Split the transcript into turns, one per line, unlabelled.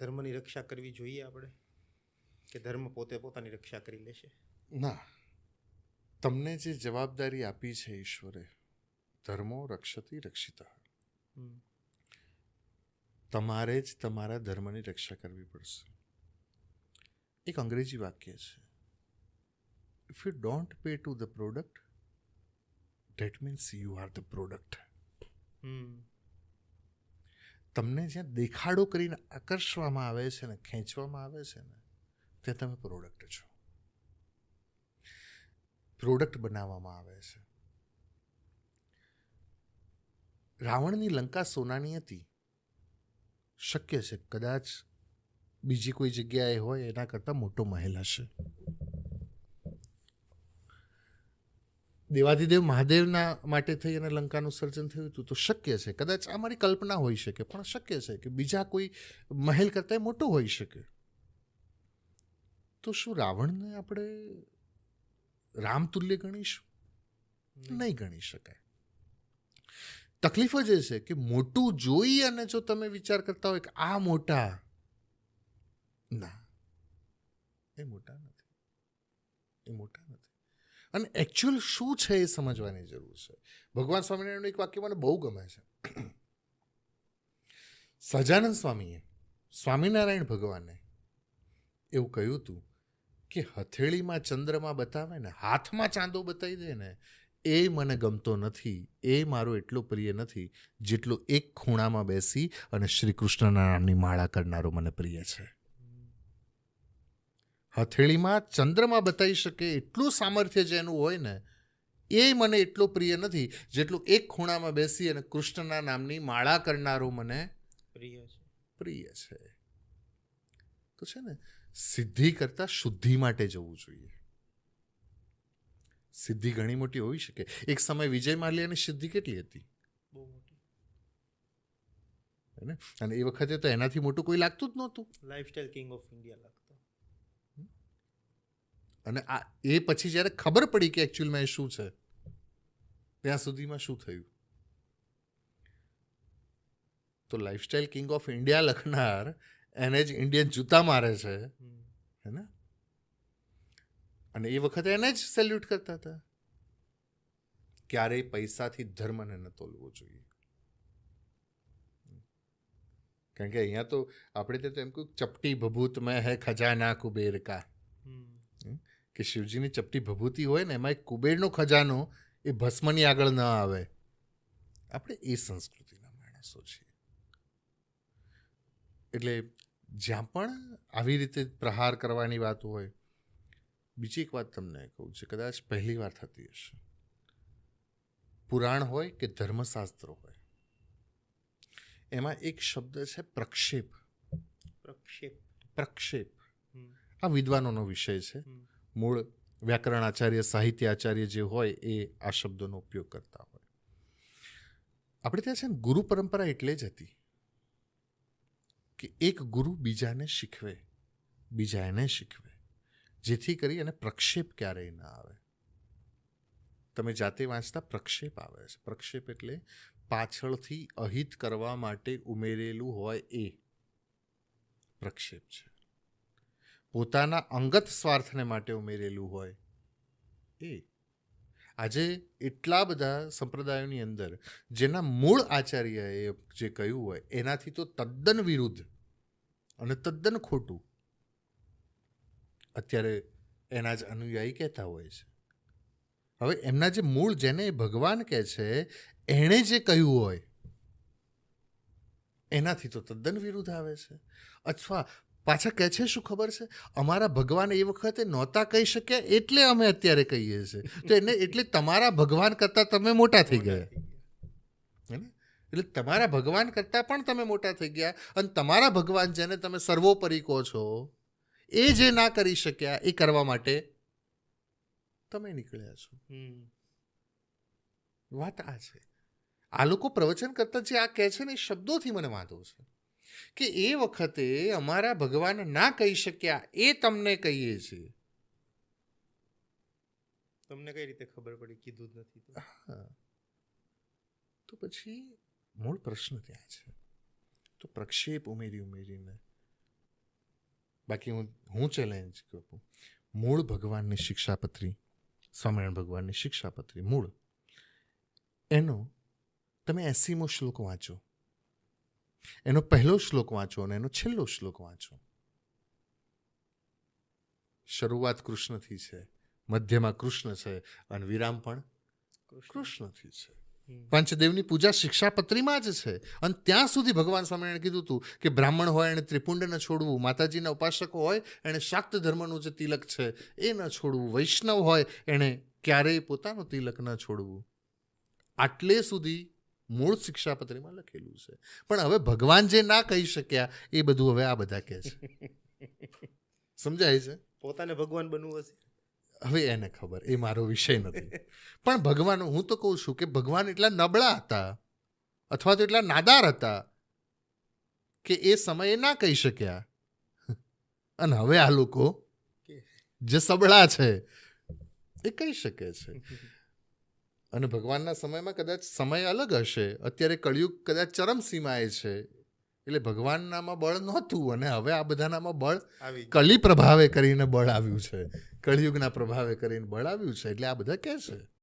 ધર્મની રક્ષા કરવી જોઈએ આપણે? કે ધર્મ પોતે પોતાની રક્ષા કરી લેશે?
ના. તમને જે જવાબદારી આપી છે ઈશ્વરે ધર્મો રક્ષતી રક્ષિતા. તમારે જ તમારા ધર્મની રક્ષા કરવી પડશે. એક અંગ્રેજી વાક્ય છે if you don't pay to the product that means you are the product
hmm.
તમને જ્યાં દેખાડો કરીને આકર્ષવામાં આવે છે ને, ખેંચવામાં આવે છે ને, ત્યાં તમે પ્રોડક્ટ છો. પ્રોડક્ટ બનાવવામાં આવે છે. રાવણની લંકા સોનાની હતી. શક્ય છે, કદાચ બીજી કોઈ જગ્યાએ હોય, એના કરતાં મોટો મહેલ હશે. દેવાધિદેવ મહાદેવના માટે થઈ અને લંકાનું સર્જન થયું હતું તો શક્ય છે. કદાચ આ મારી કલ્પના હોઈ શકે પણ શક્ય છે કે બીજા કોઈ મહેલ કરતાં મોટો હોઈ શકે. તો શું રાવણને આપણે રામતુલ્ય ગણીશું? નહીં ગણી શકાય. તકલીફ જ એ છે કે મોટું જોઈ અને જો તમે વિચાર કરતા હોય કે આ મોટા ના એ મોટા નથી. એ મોટા નથી. અને એકચ્યુઅલ શું છે એ સમજવાની જરૂર છે? ભગવાન સ્વામિનારાયણનું એક વાક્ય મને બહુ ગમે છે. સજાનંદ સ્વામીએ સ્વામિનારાયણ ભગવાને એવું કહ્યું હતું કે હથેળીમાં ચંદ્રમાં બતાવે ને, હાથમાં ચાંદો બતાવી દે ને, એ મને ગમતો નથી, એ મારો એટલો પ્રિય નથી જેટલો એક ખૂણામાં બેસી અને શ્રી કૃષ્ણના નામની માળા કરનારો મને પ્રિય છે. હથેળીમાં ચંદ્રમાં બતાવી શકે એટલું સામર્થ્ય જેનું હોય ને એ મને એટલો પ્રિય નથી જેટલું એક ખૂણામાં બેસી અને કૃષ્ણના નામની માળા કરનારો મને
પ્રિય છે.
પ્રિય છે. તો છે ને સિદ્ધિ કરતાં શુદ્ધિ માટે જવું જોઈએ. સિદ્ધિ ઘણી મોટી હોઈ શકે. એક સમય વિજય માલ્યાની સિદ્ધિ કેટલી હતી?
બહુ મોટી.
અને એ વખતે તો એનાથી મોટું કોઈ લાગતું જ નહોતું.
લાઈફસ્ટાઈલ કિંગ ઓફ ઇન્ડિયા
અને આ એ પછી જ્યારે ખબર પડી કે એકચ્યુઅલમાં એ શું છે ત્યાં સુધીમાં શું થયું તો લાઈફસ્ટાઈલ કિંગ ઓફ ઇન્ડિયા લખનાર એને જ ઇન્ડિયન જૂતા મારે છે. હે ને અને એ વખતે એને જ સેલ્યુટ કરતા હતા ક્યારેય પૈસાથી ધર્મને ન તોલવો જોઈએ કારણ કે અહીંયા તો આપણે ત્યાં તો એમ કહ્યું ચપટી ભભૂત મેં હે ખજાના કુબેર કા. કે શિવજીની ચપટી ભભૂતિ હોય ને એમાં એક કુબેરનો ખજાનો એ ભસ્મની આગળ ન આવે. આપણે એ સંસ્કૃતિના માણસો છીએ. એટલે જ્યાં પણ આવી રીતે પ્રહાર કરવાની વાત હોય બીજી એક વાત તમને કહું છે કદાચ પહેલી વાર થતી હશે. પુરાણ હોય કે ધર્મશાસ્ત્ર હોય એમાં એક શબ્દ છે પ્રક્ષેપ.
પ્રક્ષેપ.
પ્રક્ષેપ. આ વિદ્વાનોનો વિષય છે. મૂળ વ્યાકરણ આચાર્ય, સાહિત્ય આચાર્ય જે હોય એ આ શબ્દોનો ઉપયોગ કરતા હોય. આપણે ત્યાં છે ને ગુરુ પરંપરા એટલે જ હતી કે એક ગુરુ બીજાને શીખવે બીજા એને શીખવે, જેથી કરી અને પ્રક્ષેપ ક્યારેય ના આવે. તમે જાતે વાંચતા પ્રક્ષેપ આવે છે. પ્રક્ષેપ એટલે પાછળથી અહિત કરવા માટે ઉમેરેલું હોય એ પ્રક્ષેપ છે. પોતાના અંગત સ્વાર્થને માટે ઉમેરેલું હોય. એ. આજે એટલા બધા સંપ્રદાયોની અંદર જેના મૂળ આચાર્યએ જે કહ્યું હોય, એનાથી તો તદ્દન વિરુદ્ધ અને તદ્દન ખોટું. અત્યારે એના જ અનુયાયી કહેતા હોય છે. હવે એમના જે મૂળ જેને ભગવાન કહે છે, એણે જે કહ્યું હોય, એનાથી તો તદ્દન વિરુદ્ધ આવે છે. અથવા પાછા કહે છે શું ખબર છે? અમારા ભગવાન એ વખતે નહોતા કહી શક્યા એટલે અમે અત્યારે કહીએ છીએ. તો એને એટલે તમારા ભગવાન કરતાં તમે મોટા થઈ ગયા. હે ને? એટલે તમારા ભગવાન કરતાં પણ તમે મોટા થઈ ગયા અને તમારા ભગવાન જેને તમે સર્વોપરી કહો છો એ જે ના કરી શક્યા એ કરવા માટે તમે નીકળ્યા છો. વાત આ છે. આ લોકો પ્રવચન કરતા જે આ કહે છે ને એ શબ્દોથી મને વાંધો છે. કે એ વખતે અમારા ભગવાન ના કહી શક્યા એ તમને કહીએ છીએ.
તમને કઈ રીતે ખબર પડી? કીધું જ નથી તો.
તો પછી મૂળ પ્રશ્ન ત્યાં છે. તો પ્રક્ષેપ ઉમેરી ઉમેરીને. બાકી હું હું ચેલેન્જ કરું મૂળ ભગવાનની શિક્ષાપત્રી સ્વામિનારાયણ ભગવાનની શિક્ષાપત્રી મૂળ. એનો તમે એસીમો શ્લોક વાંચો. એનો પહેલો શ્લોક વાંચો અને એનો છેલ્લો શ્લોક વાંચો. શરૂઆત કૃષ્ણથી છે મધ્યમાં કૃષ્ણ છે અને વિરામ પણ કૃષ્ણથી છે. પંચદેવની પૂજા શિક્ષાપત્રીમાં જ છે અને ત્યાં સુધી ભગવાન સ્વામિનારાયણ કીધું હતું કે બ્રાહ્મણ હોય એને ત્રિપુંડ ન છોડવું માતાજીના ઉપાસકો હોય એણે શાક્ત ધર્મનું જે તિલક છે એ ન છોડવું વૈષ્ણવ હોય એણે ક્યારેય પોતાનું તિલક ન છોડવું. આટલે સુધી મૂળ શિક્ષાપત્રીમાં લખેલું છે. પણ હવે ભગવાન જે ના કહી શક્યા એ બધું હવે આ બધા કહે છે. સમજાય છે?
પોતાને ભગવાન બનવું હશે?
હવે એને ખબર એ મારો વિષય નથી. પણ ભગવાન હું તો કહું છું કે ભગવાન એટલા નબળા હતા અથવા તો એટલા નાદાર હતા કે એ સમયે ના કહી શક્યા. અને હવે આ લોકો જે સબળા છે એ કહી શકે છે. અને ભગવાનના સમયમાં કદાચ સમય અલગ હશે. અત્યારે કળિયુગ કદાચ ચરમસીમાએ છે. એટલે ભગવાનનામાં બળ નહોતું અને હવે આ બધાનામાં બળ કલી પ્રભાવે કરીને બળ આવ્યું છે. કળિયુગના પ્રભાવે કરીને બળ આવ્યું છે. એટલે આ બધા કહે છે.